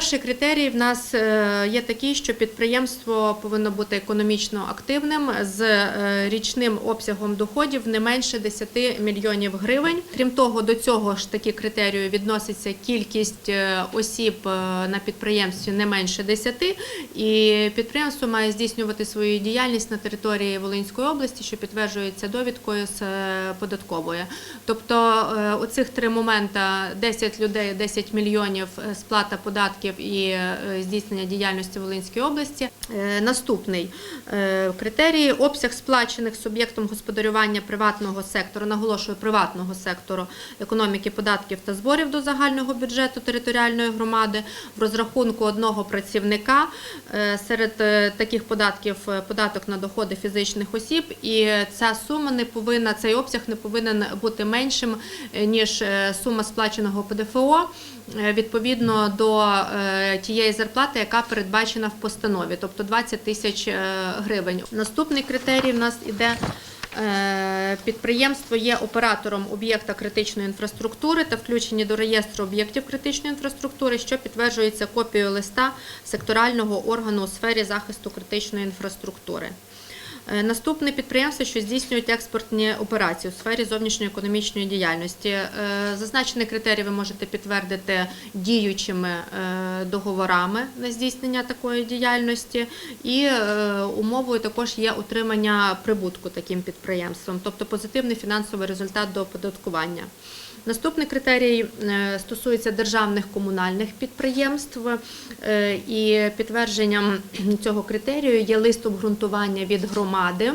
Перший критерій в нас е, є такий, що підприємство повинно бути економічно активним з е, річним обсягом доходів не менше 10 мільйонів гривень. Крім того, до цього ж таки критерію відноситься кількість е, осіб на підприємстві не менше 10, і підприємство має здійснювати свою діяльність на території Волинської області, що підтверджується довідкою з податкової. Тобто оцих три моменти 10 людей, 10 мільйонів сплата податків і е, здійснення діяльності в Волинській області. Е, Наступний е, критерій обсяг сплачених суб'єктом господарювання приватного сектору, наголошую приватного сектору економіки, податків та зборів до загального бюджету територіальної громади в розрахунку одного працівника. Серед таких податків податок на доходи фізичних осіб, і ця сума не повинна, цей обсяг не повинен бути меншим ніж сума сплаченого ПДФО відповідно до тієї зарплати, яка передбачена в постанові, тобто 20 тисяч е, гривень. Наступний критерій в нас іде. Е, Підприємство є оператором об'єкта критичної інфраструктури та включені до реєстру об'єктів критичної інфраструктури, що підтверджується копією листа секторального органу у сфері захисту критичної інфраструктури. Е, Наступне підприємство, що здійснюють експортні операції у сфері зовнішньоекономічної діяльності. Е, Зазначений критерій ви можете підтвердити діючими е, договорами на здійснення такої діяльності, і умовою також є отримання прибутку таким підприємством, тобто позитивний фінансовий результат до оподаткування. Наступний критерій е, стосується державних комунальних підприємств, е, і підтвердженням цього критерію є лист обґрунтування від громади.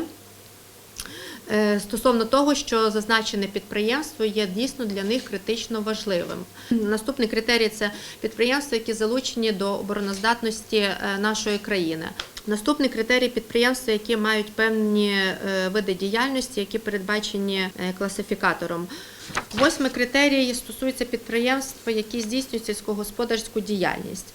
Е, Стосовно того, що зазначене підприємство є дійсно для них критично важливим. Наступний критерій це підприємства, які залучені до обороноздатності е, нашої країни. Наступний критерій підприємства, які мають певні е, види діяльності, які передбачені класифікатором. Восьмий критерій стосується підприємств, які здійснюють сільськогосподарську діяльність.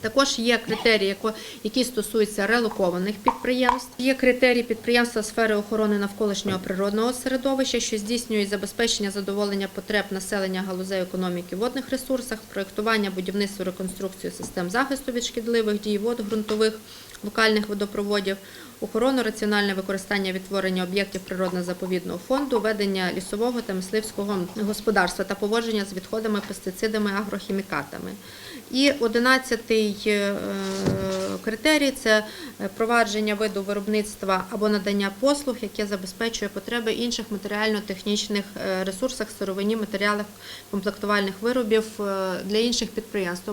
Також є критерії, які стосуються релокованих підприємств. Є критерії підприємства сфери охорони навколишнього природного середовища, що здійснюють забезпечення задоволення потреб населення галузей економіки в водних ресурсах, проєктування, будівництво, реконструкцію систем захисту від шкідливих дій вод ґрунтових, локальних водопроводів, охорону, раціональне використання відтворення об'єктів природно-заповідного фонду, ведення лісового та мисливського господарства та поводження з відходами, пестицидами, агрохімікатами. І одинадцятий е, критерій це провадження виду виробництва або надання послуг, яке забезпечує потреби інших матеріально-технічних е, ресурсах, сировині, матеріалах комплектувальних виробів е, для інших підприємств.